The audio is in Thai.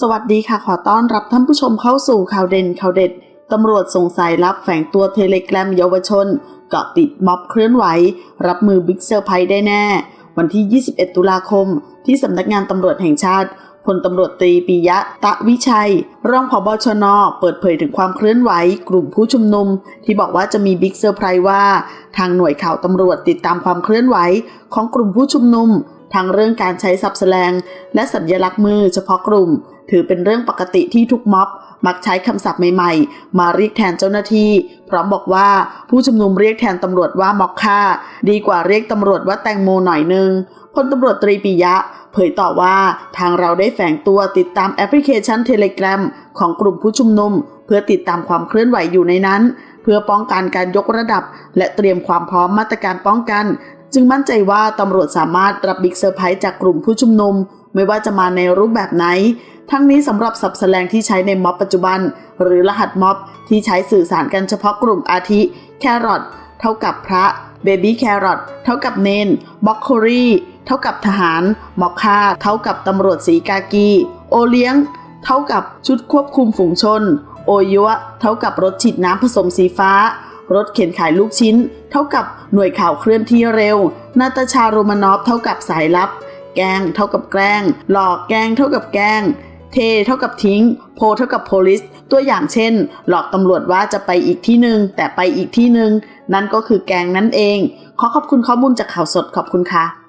สวัสดีค่ะ ขอต้อนรับท่านผู้ชมเข้าสู่ข่าวเด่นข่าวเด็ด ตำรวจสงสัยรับแฝงตัวเทเลแกรมเยาวชน เกาะติดม็อบเคลื่อนไหว รับมือบิ๊กเซอร์ไพรส์ได้แน่ วันที่ 21 ตุลาคม ที่สำนักงานตำรวจแห่งชาติพลตำรวจตรีปิยะ ตะวิชัย รองผบชน เปิดเผยถึงความเคลื่อนไหว กลุ่มผู้ชุมนุม ที่บอกว่าจะมีบิ๊กเซอร์ไพรส์ว่า ทางหน่วยข่าวตำรวจติดตามความเคลื่อนไหว ของกลุ่มผู้ชุมนุม ทางเรื่องการใช้สับแสลง และสัญลักษณ์มือเฉพาะกลุ่ม ถือเป็นเรื่องปกติที่ทุกม็อบ มักใช้คำศัพท์ใหม่ๆ มาเรียกแทนเจ้าหน้าที่ พร้อมบอกว่าผู้ชุมนุมเรียกแทนตำรวจว่าม็อกค่า ดีกว่าเรียกตำรวจว่าแตงโมหน่อยนึงพลตำรวจตรีปิยะ เผยต่อว่าทางเราได้แฝงตัวติดตามแอปพลิเคชันเทเล gram ของกลุ่มผู้ชุมนุม เพื่อติดตามความเคลื่อนไหวอยู่ในนั้น เพื่อป้องกันการยกระดับ และเตรียมความพร้อมมาตรการป้องกัน จึงมั่นใจว่าตำรวจสามารถรับบิ๊กเซอร์ไพรส์จากกลุ่มผู้ชุมนุม ไม่ว่าจะมาในรูปแบบไหน ทั้งนี้สำหรับสับแสลงที่ใช้ในม็อบปัจจุบัน หรือรหัสม็อบที่ใช้สื่อสารกันเฉพาะกลุ่มอาทิ แครอทเท่ากับพระเบบี้แครอทเท่ากับเนนบ็อกโครีเท่ากับทหารมอคค่าเท่ากับตำรวจสีกากี โอเลี้ยง เท่ากับชุดควบคุมฝูงชน โอยัวเท่ากับรถฉีดน้ำผสมสีฟ้า รถเข็นขายลูกชิ้น เท่ากับหน่วยข่าวเคลื่อนที่เร็ว นาตาชาโรมานอฟเท่ากับสายลับ แกงเท่ากับแกล้ง หลอกแกงเท่ากับแกล้ง เทเท่ากับทิ้ง โพเท่ากับโพลิส ตัวอย่างเช่น หลอกตำรวจว่าจะไปอีกที่หนึ่งแต่ไปอีกที่หนึ่งนั่นก็คือแกงนั่นเอง ขอขอบคุณข้อมูลจากข่าวสดขอบคุณค่ะ